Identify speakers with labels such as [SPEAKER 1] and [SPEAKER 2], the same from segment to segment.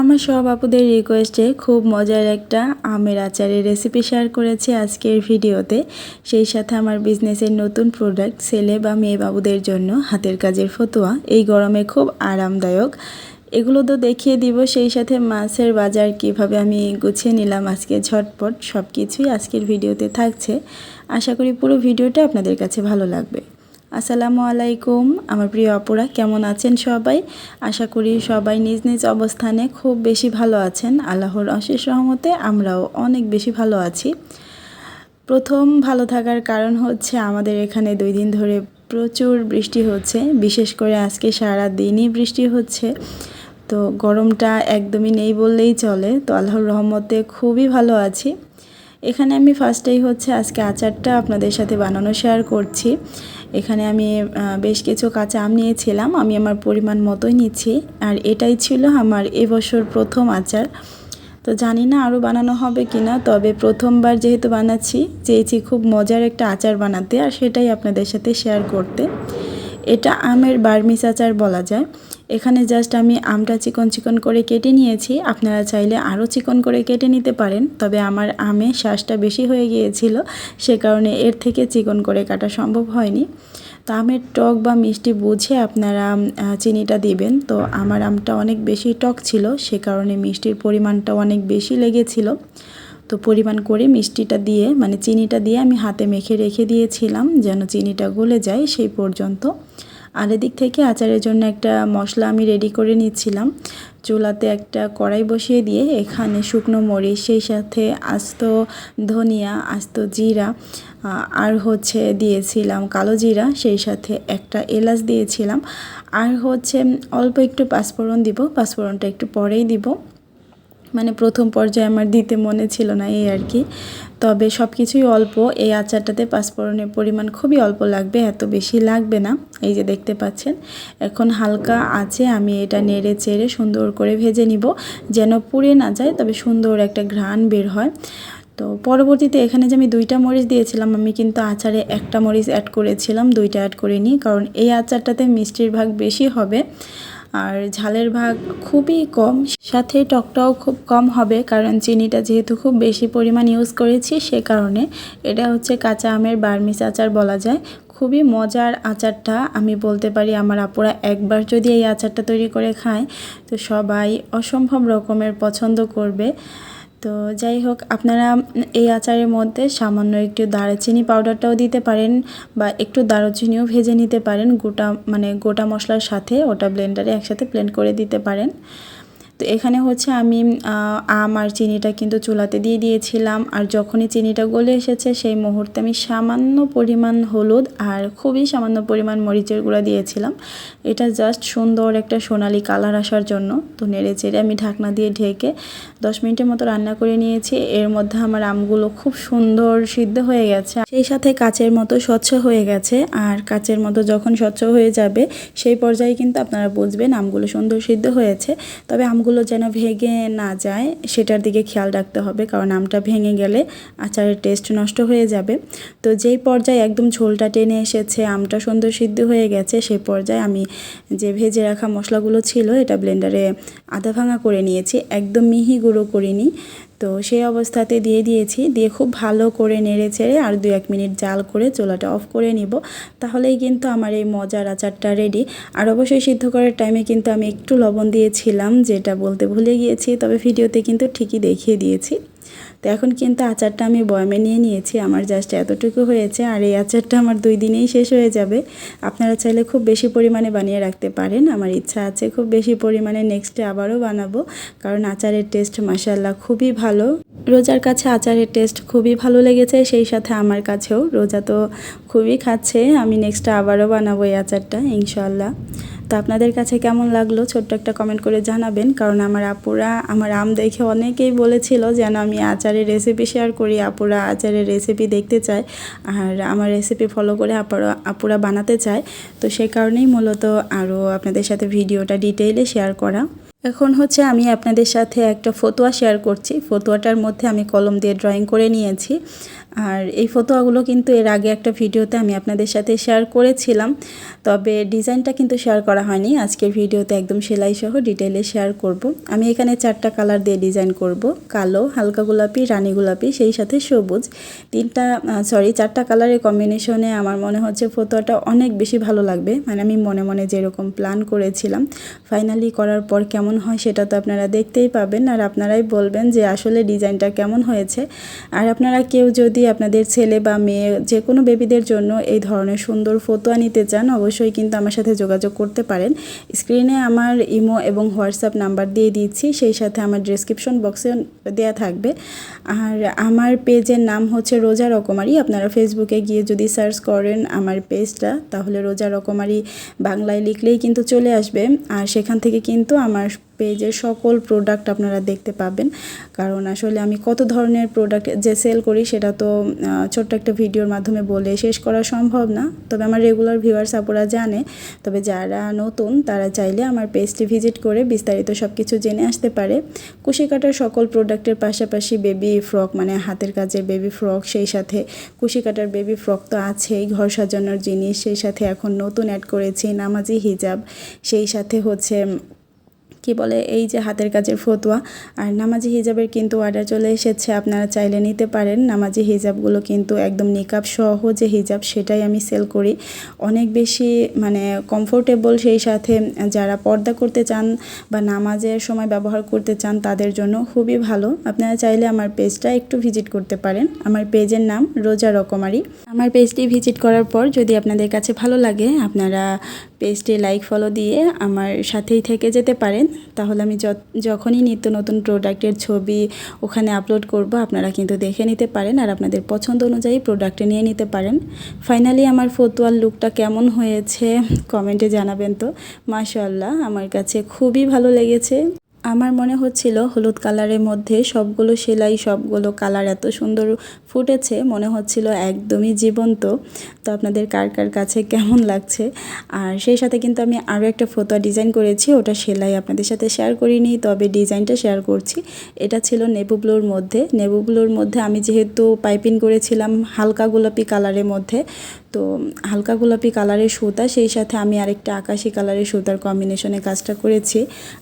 [SPEAKER 1] আমার সব আপুদের রিকোয়েস্টে খুব মজার একটা আমের আচারের রেসিপি শেয়ার করেছি আজকের ভিডিওতে। সেই সাথে আমার বিজনেসের নতুন প্রোডাক্ট ছেলে বা মেয়ে বাবুদের জন্য হাতের কাজের ফতোয়া, এই গরমে খুব আরামদায়ক। এগুলো তো দেখিয়ে দিব, সেই সাথে মাছের বাজার কীভাবে আমি গুছিয়ে নিলাম আজকে ঝটপট সব কিছুই আজকের ভিডিওতে থাকছে। আশা করি পুরো ভিডিওটা আপনাদের কাছে ভালো লাগবে। আসসালামু আলাইকুম। আমার প্রিয় অপরা কেমন আছেন সবাই? আশা করি সবাই নিজ নিজ অবস্থানে খুব বেশি ভালো আছেন। আল্লাহর অশেষ রহমতে আমরাও অনেক বেশি ভালো আছি। প্রথম ভালো থাকার কারণ হচ্ছে আমাদের এখানে দুই দিন ধরে প্রচুর বৃষ্টি হচ্ছে। বিশেষ করে আজকে সারা দিনই বৃষ্টি হচ্ছে। তো গরমটা একদমই নেই বললেই চলে। তো আল্লাহর রহমতে খুবই ভালো আছি। এখানে আমি ফার্স্টেই হচ্ছে আজকে আচারটা আপনাদের সাথে বানানো শেয়ার করছি। এখানে আমি বেশ কিছু কাঁচা আম নিয়েছিলাম, আমি আমার পরিমাণ মতোই নিচ্ছি। আর এটাই ছিল আমার এবছর প্রথম আচার। তো জানি না আরও বানানো হবে কি না তবে প্রথমবার যেহেতু বানাচ্ছি, চেয়েছি খুব মজার একটা আচার বানাতে, আর সেটাই আপনাদের সাথে শেয়ার করতে। এটা আমের বার্মিস আচার বলা যায়। এখানে জাস্ট আমি আমটা চিকন চিকন করে কেটে নিয়েছি। আপনারা চাইলে আরও চিকন করে কেটে নিতে পারেন, তবে আমার আমে শ্বাসটা বেশি হয়ে গিয়েছিল, সে কারণে এর থেকে চিকন করে কাটা সম্ভব হয়নি। তো আমের টক বা মিষ্টি বুঝে আপনারা চিনিটা দিবেন। তো আমার আমটা অনেক বেশি টক ছিল, সে কারণে মিষ্টির পরিমাণটা অনেক বেশি লেগেছিল। তো পরিমাণ করে মিষ্টিটা দিয়ে মানে চিনিটা দিয়ে আমি হাতে মেখে রেখে দিয়েছিলাম, যেন চিনিটা গলে যায় সেই পর্যন্ত। আর এদিক থেকে আচারের জন্য একটা মশলা আমি রেডি করে নিচ্ছিলাম। চুলাতে একটা কড়াই বসিয়ে দিয়ে এখানে শুকনো মরিচ, সেই সাথে আস্ত ধনিয়া, আস্ত জিরা আর হচ্ছে দিয়েছিলাম কালো জিরা, সেই সাথে একটা এলাচ দিয়েছিলাম। আর হচ্ছে অল্প একটু পাঁচফোড়ন দিব, পাঁচফোড়নটা একটু পরেই দিব। মানে প্রথম পর্যায়ে আমার দিতে মনে ছিল না এই আর কি। তবে সব কিছুই অল্প, এই আচারটাতে পাঁচফোড়নের পরিমাণ খুবই অল্প লাগবে, এত বেশি লাগবে না, এই যে দেখতে পাচ্ছেন। এখন হালকা আছে, আমি এটা নেড়ে চেড়ে সুন্দর করে ভেজে নিব, যেন পুড়ে না যায়, তবে সুন্দর একটা ঘ্রাণ বের হয়। তো পরবর্তীতে এখানে যে আমি দুইটা মরিচ দিয়েছিলাম, আমি কিন্তু আচারে একটা মরিচ অ্যাড করেছিলাম, দুইটা অ্যাড করিনি, কারণ এই আচারটাতে মিষ্টির ভাগ বেশি হবে। আর ঝালের ভাগ খুবই কম, সাথে টকটাও খুব কম হবে কারণ চিনিটা যেহেতু খুব বেশি পরিমাণ ইউজ করেছি সে কারণে এটা হচ্ছে কাঁচা আমের বার্মিস আচার বলা যায়। খুবই মজার আচারটা, আমি বলতে পারি আমার আপুরা একবার যদি এই আচারটা তৈরি করে খায়, তো সবাই অসম্ভব রকমের পছন্দ করবে। তো যাই হোক, আপনারা এই আচারের মধ্যে সামান্য একটু দারচিনি পাউডারটাও দিতে পারেন বা একটু দারুচিনিও ভেজে নিতে পারেন। গোটা মানে গোটা মশলার সাথে ওটা ব্লেন্ডারে একসাথে ব্লেন্ড করে দিতে পারেন। এখানে হচ্ছে আমি আম আর চিনিটা কিন্তু চুলাতে দিয়ে দিয়েছিলাম। আর যখনই চিনিটা গলে এসেছে, সেই মুহূর্তে আমি সামান্য পরিমাণ হলুদ আর খুবই সামান্য পরিমাণ মরিচের গুঁড়া দিয়েছিলাম। এটা জাস্ট সুন্দর একটা সোনালি কালার আসার জন্য। তো নেড়ে চেড়ে আমি ঢাকনা দিয়ে ঢেকে দশ মিনিটের মতো রান্না করে নিয়েছি। এর মধ্যে আমার আমগুলো খুব সুন্দর সিদ্ধ হয়ে গেছে। সেই সাথে কাচের মতো স্বচ্ছ হয়ে গেছে। আর কাচের মতো যখন স্বচ্ছ হয়ে যাবে, সেই পর্যায়ে কিন্তু আপনারা বুঝবেন আমগুলো সুন্দর সিদ্ধ হয়েছে। তবে আম আমগুলো যেন ভেঙে না যায়, সেটার দিকে খেয়াল রাখতে হবে, কারণ আমটা ভেঙে গেলে আচারের টেস্ট নষ্ট হয়ে যাবে। তো যেই পর্যায়ে একদম ঝোলটা টেনে এসেছে, আমটা সুন্দর সিদ্ধ হয়ে গেছে সেই পর্যায়ে আমি যে ভেজে রাখা মশলাগুলো ছিল, এটা ব্লেন্ডারে আধা ভাঙা করে নিয়েছি, একদম মিহি গুঁড়ো করিনি। তো সেই অবস্থাতে দিয়ে দিয়েছি। দিয়ে খুব ভালো করে নেড়ে ছেড়ে আর দু এক মিনিট জাল করে চোলাটা অফ করে নিব। তাহলেই কিন্তু আমার এই মজার আচারটা রেডি আর অবশ্যই সিদ্ধ করার টাইমে কিন্তু আমি একটু লবণ দিয়েছিলাম, যেটা বলতে ভুলে গিয়েছি, তবে ভিডিওতে কিন্তু ঠিকই দেখিয়ে দিয়েছি। তো এখন কিন্তু আচারটা আমি বয়মে নিয়ে নিয়েছি, আমার জাস্ট এতটুকু হয়েছে আর এই আচারটা আমার দুই দিনেই শেষ হয়ে যাবে। আপনারা চাইলে খুব বেশি পরিমাণে বানিয়ে রাখতে পারেন, আমার ইচ্ছা আছে খুব বেশি পরিমাণে নেক্সটে আবারও বানাবো, কারণ আচারের টেস্ট মাসাল্লাহ খুবই ভালো। রোজার কাছে আচারের টেস্ট খুবই ভালো লেগেছে, সেই সাথে আমার কাছেও। রোজা তো খুবই খাচ্ছে, আমি নেক্সটে আবারও বানাবো এই আচারটা ইনশাল্লাহ তো আপনাদের কাছে কেমন লাগল? ছোট্ট একটা কমেন্ট করে জানাবেন, কারণ আমার আপুরা, আমার আম দেখে অনেকেই বলেছিল যেন আমি আচারের রেসিপি শেয়ার করি, আপুরা আচারের রেসিপি দেখতে চায়, আর আমার রেসিপি ফলো করে আপুরা আপুরা বানাতে চায়। তো সেই কারণেই মূলত আরও আপনাদের সাথে ভিডিওটা ডিটেইলে শেয়ার করা। এখন হচ্ছে আমি আপনাদের সাথে একটা ফতোয়া শেয়ার করছি। ফতোয়াটার মধ্যে আমি কলম দিয়ে ড্রয়িং করে নিয়েছি। আর এই ফতোয়াগুলো কিন্তু এর আগে একটা ভিডিওতে আমি আপনাদের সাথে শেয়ার করেছিলাম। তবে ডিজাইনটা কিন্তু শেয়ার করা হয়নি। আজকের ভিডিওতে একদম সেলাই সহ ডিটেলে শেয়ার করব। আমি এখানে চারটা কালার দিয়ে ডিজাইন করব। কালো, হালকা গোলাপি, রানী গোলাপি, সেই সাথে সবুজ। তিনটা সরি চারটা কালারের কম্বিনেশনে আমার মনে হচ্ছে ফতোয়াটা অনেক বেশি ভালো লাগবে। মানে আমি মনে মনে যেরকম প্ল্যান করেছিলাম। ফাইনালি করার পর কেমন হয় সেটা তো আপনারা দেখতেই পাবেন আর আপনারাই বলবেন যে আসলে ডিজাইনটা কেমন হয়েছে। আর আপনারা কেউ যদি আপনাদের ছেলে বা মেয়ে যে কোনো বেবিদের জন্য এই ধরনের সুন্দর ফতোয়া নিতে চান, অবশ্যই কিন্তু আমার সাথে যোগাযোগ করতে পারেন। স্ক্রিনে আমার ইমো এবং হোয়াটসঅ্যাপ নাম্বার দিয়ে দিচ্ছি, সেই সাথে আমার ডিসক্রিপশন বক্সে দেওয়া থাকবে। আর আমার পেজের নাম হচ্ছে রোজা রকমারি, আপনারা ফেসবুকে গিয়ে যদি সার্চ করেন আমার পেজটা তাহলে রোজা রকমারি বাংলায় লিখলেই কিন্তু চলে আসবে। আর সেখান থেকে কিন্তু আমার পেজের সকল প্রোডাক্ট আপনারা দেখতে পাবেন। কারণ আসলে আমি কত ধরনের প্রোডাক্ট যে সেল করি সেটা তো ছোট্ট একটা ভিডিওর মাধ্যমে বলে শেষ করা সম্ভব না। তবে আমার রেগুলার ভিউয়ার্স আপুরা জানে। তবে যারা নতুন, তারা চাইলে আমার পেজটি ভিজিট করে বিস্তারিত সব কিছু জেনে আসতে পারে। কুশি কাটার সকল প্রোডাক্টের পাশাপাশি বেবি ফ্রক মানে হাতের কাজের বেবি ফ্রক সেই সাথে কুশি কাটার বেবি ফ্রক তো আছেই, ঘর সাজানোর জিনিস, সেই সাথে এখন নতুন অ্যাড করেছি নামাজি হিজাব, সেই সাথে হচ্ছে কি বলে, এই যে হাতের কাজের ফতুয়া। আর নামাজি হিজাবের কিন্তু অর্ডার চলে এসেছে, আপনারা চাইলে নিতে পারেন। নামাজি হিজাবগুলো কিন্তু একদম নিকাব সহ যে হিজাব, সেটাই আমি সেল করি। অনেক বেশি মানে কমফোর্টেবল সেই সাথে যারা পর্দা করতে চান বা নামাজের সময় ব্যবহার করতে চান, তাদের জন্য খুবই ভালো। আপনারা চাইলে আমার পেজটা একটু ভিজিট করতে পারেন। আমার পেজের নাম রোজা রকমারি। আমার পেজটি ভিজিট করার পর যদি আপনাদের কাছে ভালো লাগে, আপনারা পেজটি লাইক, ফলো দিয়ে আমার সাথেই থেকে যেতে পারেন। তাহলে আমি যখনই নিত্য নতুন প্রোডাক্টের ছবি ওখানে আপলোড করব, আপনারা কিন্তু দেখে নিতে পারেন আর আপনাদের পছন্দ অনুযায়ী প্রোডাক্টে নিয়ে নিতে পারেন। ফাইনালি আমার ফতুয়ার লুকটা কেমন হয়েছে, কমেন্টে জানাবেন তো। মাশাল্লাহ আমার কাছে খুবই ভালো লেগেছে। আমার মনে হচ্ছিল হলুদ কালারের মধ্যে সবগুলো সেলাই, সবগুলো কালার এত সুন্দর ফুটেছে, মনে হচ্ছিল একদমই জীবন্ত। তো আপনাদের কার কার কাছে কেমন লাগছে? আর সেই সাথে কিন্তু আমি আরও একটা ফতোয়া ডিজাইন করেছি, ওটা সেলাই আপনাদের সাথে শেয়ার করিনি, তবে ডিজাইনটা শেয়ার করছি। এটা ছিল নেবুগুলোর মধ্যে। নেবুগুলোর মধ্যে আমি যেহেতু পাইপিং করেছিলাম হালকা গোলাপি কালারের মধ্যে তো হালকা গোলাপি কালারের সুতা, সেই সাথে আমি আরেকটা আকাশি কালারের সুতার কম্বিনেশনে কাজটা করেছি।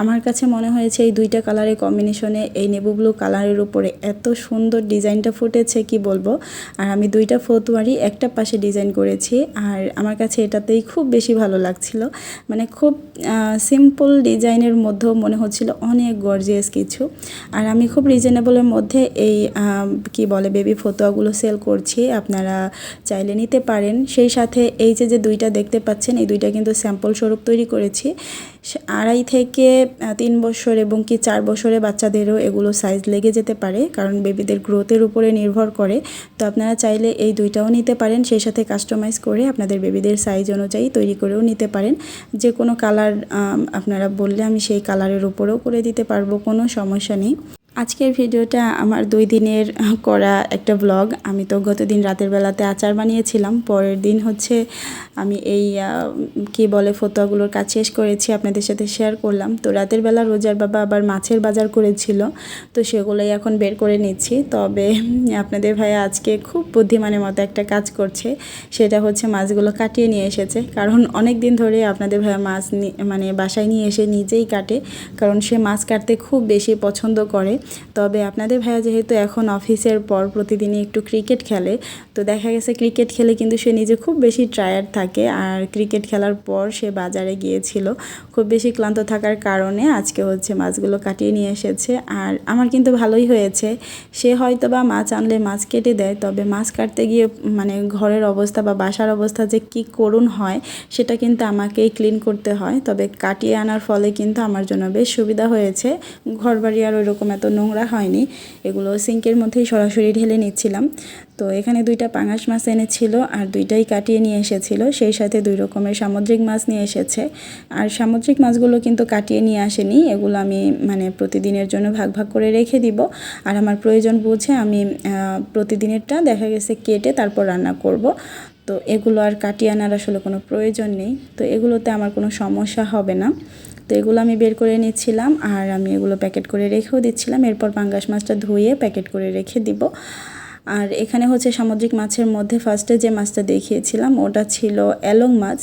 [SPEAKER 1] আমার কাছে মনে হয়েছে এই দুইটা কালারের কম্বিনেশনে এই নেবু ব্লু কালারের উপরে এত সুন্দর ডিজাইনটা ফুটেছে, কি বলব? আর আমি দুইটা ফতুয়ারই একটা পাশে ডিজাইন করেছি, আর আমার কাছে এটাতেই খুব বেশি ভালো লাগছিল। মানে খুব সিম্পল ডিজাইনের মধ্যেও মনে হচ্ছিল অনেক গর্জিয়াস কিছু। আর আমি খুব রিজনেবলের মধ্যে এই কি বলে বেবি ফতোয়াগুলো সেল করছি। আপনারা চাইলে নিতে পারেন। পারেন সেই সাথে এই যে যে দুইটা দেখতে পাচ্ছেন, এই দুইটা কিন্তু স্যাম্পল স্বরূপ তৈরি করেছি। আড়াই থেকে তিন বছর এবং কি চার বছরে বাচ্চাদেরও এগুলো সাইজ লেগে যেতে পারে, কারণ বেবিদের গ্রোথের উপরে নির্ভর করে। তো আপনারা চাইলে এই দুইটাও নিতে পারেন, সেই সাথে কাস্টমাইজ করে আপনাদের বেবিদের সাইজ অনুযায়ী তৈরি করেও নিতে পারেন। যে কোনো কালার আপনারা বললে আমি সেই কালারের উপরেও করে দিতে পারব, কোনো সমস্যা নেই। আজকের ভিডিওটা আমার দুই দিনের করা একটা ব্লগ আমি তো গতদিন রাতের বেলাতে আচার বানিয়েছিলাম, পরের দিন হচ্ছে আমি এই কি বলে, ফতোয়াগুলোর কাজ শেষ করেছি, আপনাদের সাথে শেয়ার করলাম। তো রাতের বেলা রোজার বাবা আবার মাছের বাজার করেছিল, তো সেগুলোই এখন বের করে নিচ্ছি। তবে আপনাদের ভাইয়া আজকে খুব বুদ্ধিমানের মতো একটা কাজ করছে, সেটা হচ্ছে মাছগুলো কাটিয়ে নিয়ে এসেছে। কারণ অনেক দিন ধরে আপনাদের ভাইয়া মাছ মানে বাসায় নিয়ে এসে নিজেই কাটে, কারণ সে মাছ কাটতে খুব বেশি পছন্দ করে। তবে আপনাদের ভাইয়া যেহেতু এখন অফিসের পর প্রতিদিনই একটু ক্রিকেট খেলে, তো দেখা গেছে ক্রিকেট খেলে কিন্তু সে নিজে খুব বেশি টায়ার্ড থাকে। আর ক্রিকেট খেলার পর সে বাজারে গিয়েছিল, খুব বেশি ক্লান্ত থাকার কারণে আজকে হচ্ছে মাছগুলো কাটিয়ে নিয়ে এসেছে। আর আমার কিন্তু ভালোই হয়েছে। সে হয়তো বা মাছ আনলে মাছ কেটে দেয়, তবে মাছ কাটতে গিয়ে মানে ঘরের অবস্থা বা বাসার অবস্থা যে কি করুণ হয়, সেটা কিন্তু আমাকেই ক্লিন করতে হয়। তবে কাটিয়ে আনার ফলে কিন্তু আমার জন্য বেশ সুবিধা হয়েছে। ঘর বাড়ি আর ওই রকম এত নোংরা হয়নি। এগুলো সিঙ্কের মধ্যেই সরাসরি ঢেলে নিচ্ছিলাম। তো এখানে দুইটা পাঙাশ মাছ এনেছিল আর দুইটাই কাটিয়ে নিয়ে এসেছিল। সেই সাথে দুই রকমের সামুদ্রিক মাছ নিয়ে এসেছে। আর সামুদ্রিক মাছগুলো কিন্তু কাটিয়ে নিয়ে আসেনি। এগুলো আমি মানে প্রতিদিনের জন্য ভাগ ভাগ করে রেখে দিব। আর আমার প্রয়োজন বুঝে আমি প্রতিদিনেরটা দেখা গেছে কেটে তারপর রান্না করব। তো এগুলো আর কাটিয়ে আনার আসলে কোনো প্রয়োজন নেই। তো এগুলোতে আমার কোনো সমস্যা হবে না। তো এগুলো আমি বের করে নিচ্ছিলাম আর আমি এগুলো প্যাকেট করে রেখেও দিচ্ছিলাম। এরপর পাঙ্গাস মাছটা ধুয়ে প্যাকেট করে রেখে দিব। আর এখানে হচ্ছে সামুদ্রিক মাছের মধ্যে ফার্স্টে যে মাছটা দেখিয়েছিলাম, ওটা ছিল অ্যালং মাছ।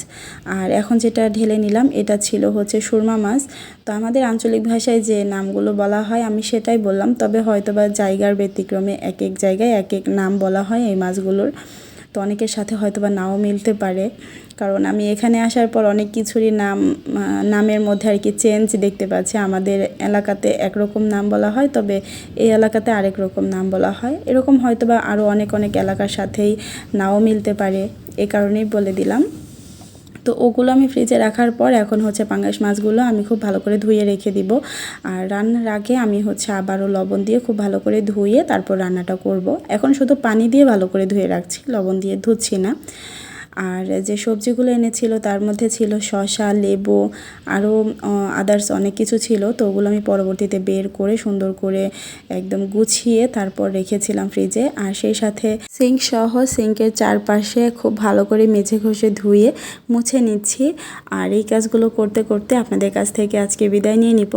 [SPEAKER 1] আর এখন যেটা ঢেলে নিলাম, এটা ছিল হচ্ছে সুরমা মাছ। তো আমাদের আঞ্চলিক ভাষায় যে নামগুলো বলা হয়, আমি সেটাই বললাম। তবে হয়তোবা জায়গার ব্যতিক্রমে এক এক জায়গায় এক এক নাম বলা হয় এই মাছগুলোর। তো অনেকের সাথে হয়তো বা নাও মিলতে পারে। কারণ আমি এখানে আসার পর অনেক কিছুরই নাম নামের মধ্যে আর কি চেঞ্জ দেখতে পাচ্ছি। আমাদের এলাকাতে একরকম নাম বলা হয়, তবে এই এলাকাতে আরেক রকম নাম বলা হয়। এরকম হয়তো বা আরও অনেক অনেক এলাকার সাথেই নাও মিলতে পারে। এ কারণেই বলে দিলাম। তো ওগুলো আমি ফ্রিজে রাখার পর এখন হচ্ছে পাঙ্গাস মাছগুলো আমি খুব ভালো করে ধুয়ে রেখে দিব আর রান্নার আগে আমি হচ্ছে আবারও লবণ দিয়ে খুব ভালো করে ধুয়ে তারপর রান্নাটা করব। এখন শুধু পানি দিয়ে ভালো করে ধুয়ে রাখছি, লবণ দিয়ে ধুচ্ছি না আর যে সবজিগুলো এনেছিল তার মধ্যে ছিল শসা, লেবু, আরও আদার্স অনেক কিছু ছিল। তো ওগুলো আমি পরবর্তীতে বের করে সুন্দর করে একদম গুছিয়ে তারপর রেখেছিলাম ফ্রিজে আর সেই সাথে সিঙ্ক সহ সিঙ্কের চারপাশে খুব ভালো করে মেঝে ঘষে ধুয়ে মুছে নিচ্ছি। আর এই কাজগুলো করতে করতে আপনাদের কাছ থেকে আজকে বিদায় নিয়ে নিব।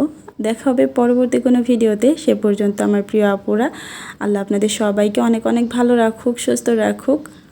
[SPEAKER 1] দেখা হবে পরবর্তী কোনো ভিডিওতে। সে পর্যন্ত আমার প্রিয় আপুরা, আল্লাহ আপনাদের সবাইকে অনেক অনেক ভালো রাখুক, সুস্থ রাখুক।